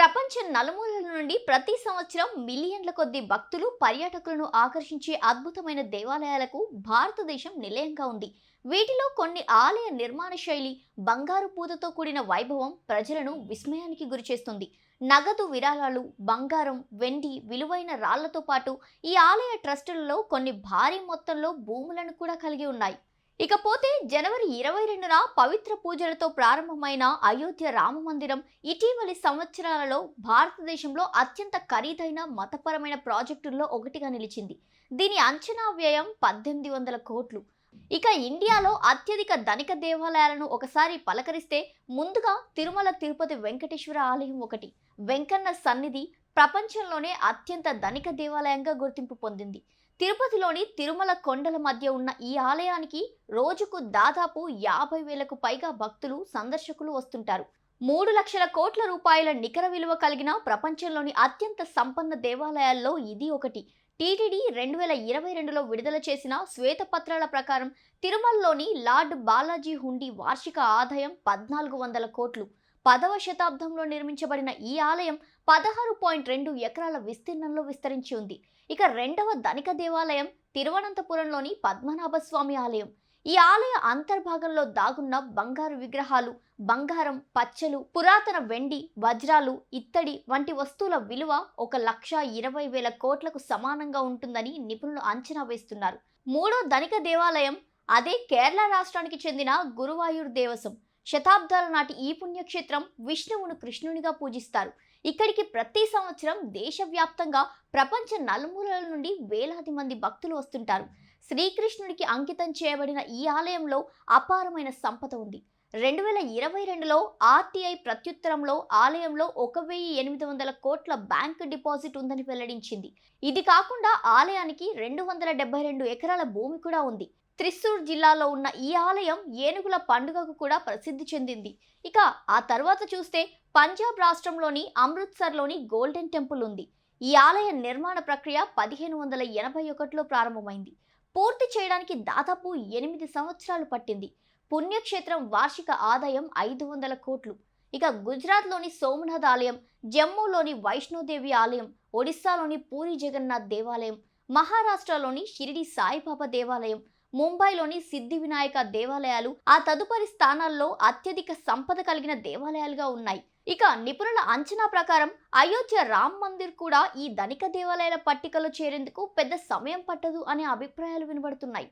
ప్రపంచం నలుమూలల నుండి ప్రతి సంవత్సరం మిలియన్ల కొద్ది భక్తులు పర్యాటకులను ఆకర్షించే అద్భుతమైన దేవాలయాలకు భారతదేశం నిలయంగా ఉంది. వీటిలో కొన్ని ఆలయ నిర్మాణ శైలి బంగారు పూతతో కూడిన వైభవం ప్రజలను విస్మయానికి గురిచేస్తుంది నగదు విరాళాలు బంగారం వెండి విలువైన రాళ్ళతో పాటు ఈ ఆలయ ట్రస్టులలో కొన్ని భారీ మొత్తంలో భూములను కూడా కలిగి ఉన్నాయి. ఇకపోతే జనవరి ఇరవై రెండున పవిత్ర పూజలతో ప్రారంభమైన అయోధ్య రామ మందిరం ఇటీవలి సంవత్సరాలలో భారతదేశంలో అత్యంత ఖరీదైన మతపరమైన ప్రాజెక్టుల్లో ఒకటిగా నిలిచింది. దీని అంచనా వ్యయం పద్దెనిమిది వందల కోట్లు. ఇక ఇండియాలో అత్యధిక ధనిక దేవాలయాలను ఒకసారి పలకరిస్తే ముందుగా తిరుమల తిరుపతి వెంకటేశ్వర ఆలయం ఒకటి. వెంకన్న సన్నిధి ప్రపంచంలోనే అత్యంత ధనిక దేవాలయంగా గుర్తింపు పొందింది. తిరుపతిలోని తిరుమల కొండల మధ్య ఉన్న ఈ ఆలయానికి రోజుకు దాదాపు యాభై వేలకు పైగా భక్తులు సందర్శకులు వస్తుంటారు. మూడు లక్షల కోట్ల రూపాయల నికర విలువ కలిగిన ప్రపంచంలోని అత్యంత సంపన్న దేవాలయాల్లో ఇది ఒకటి. టీటీడీ రెండు వేల ఇరవై రెండులో విడుదల చేసిన శ్వేతపత్రాల ప్రకారం తిరుమలలోని లార్డ్ బాలాజీ హుండీ వార్షిక ఆదాయం పద్నాలుగు వందల కోట్లు. పదవ శతాబ్దంలో నిర్మించబడిన ఈ ఆలయం పదహారు పాయింట్ రెండు ఎకరాల విస్తీర్ణంలో విస్తరించి ఉంది. ఇక రెండవ ధనిక దేవాలయం తిరువనంతపురంలోని పద్మనాభ స్వామి ఆలయం. ఈ ఆలయ అంతర్భాగంలో దాగున్న బంగారు విగ్రహాలు బంగారం పచ్చలు పురాతన వెండి వజ్రాలు ఇత్తడి వంటి వస్తువుల విలువ ఒక లక్ష ఇరవై వేల కోట్లకు సమానంగా ఉంటుందని నిపుణులు అంచనా వేస్తున్నారు. మూడో ధనిక దేవాలయం అదే కేరళ రాష్ట్రానికి చెందిన గురువాయూర్ దేవసం. శతాబ్దాల నాటి ఈ పుణ్యక్షేత్రం విష్ణువును కృష్ణునిగా పూజిస్తారు. ఇక్కడికి ప్రతి సంవత్సరం దేశవ్యాప్తంగా ప్రపంచ నలుమూలల నుండి వేలాది మంది భక్తులు వస్తుంటారు. శ్రీకృష్ణుడికి అంకితం చేయబడిన ఈ ఆలయంలో అపారమైన సంపద ఉంది. రెండు వేల ఇరవై రెండులో ఆర్టీఐ ప్రత్యుత్తరంలో ఆలయంలో ఒక వెయ్యి ఎనిమిది వందల కోట్ల బ్యాంక్ డిపాజిట్ ఉందని వెల్లడించింది. ఇది కాకుండా ఆలయానికి రెండు వందల డెబ్బై రెండు ఎకరాల భూమి కూడా ఉంది. త్రిశూర్ జిల్లాలో ఉన్న ఈ ఆలయం ఏనుగుల పండుగకు కూడా ప్రసిద్ధి చెందింది. ఇక ఆ తర్వాత చూస్తే పంజాబ్ రాష్ట్రంలోని అమృత్సర్లోని గోల్డెన్ టెంపుల్ ఉంది. ఈ ఆలయ నిర్మాణ ప్రక్రియ పదిహేను వందల ఎనభై ఒకటిలో ప్రారంభమైంది. పూర్తి చేయడానికి దాదాపు ఎనిమిది సంవత్సరాలు పట్టింది. పుణ్యక్షేత్రం వార్షిక ఆదాయం ఐదు వందల కోట్లు. ఇక గుజరాత్లోని సోమనాథ్ ఆలయం జమ్మూలోని వైష్ణోదేవి ఆలయం ఒడిస్సాలోని పూరి జగన్నాథ్ దేవాలయం మహారాష్ట్రలోని షిరిడి సాయిబాబా దేవాలయం ముంబైలోని సిద్ధి వినాయక దేవాలయాలు ఆ తదుపరి స్థానాల్లో అత్యధిక సంపద కలిగిన దేవాలయాలుగా ఉన్నాయి. ఇక నిపుణుల అంచనా ప్రకారం అయోధ్య రామ్ మందిర్ కూడా ఈ ధనిక దేవాలయాల పట్టికలో చేరేందుకు పెద్ద సమయం పట్టదు అనే అభిప్రాయాలు వినబడుతున్నాయి.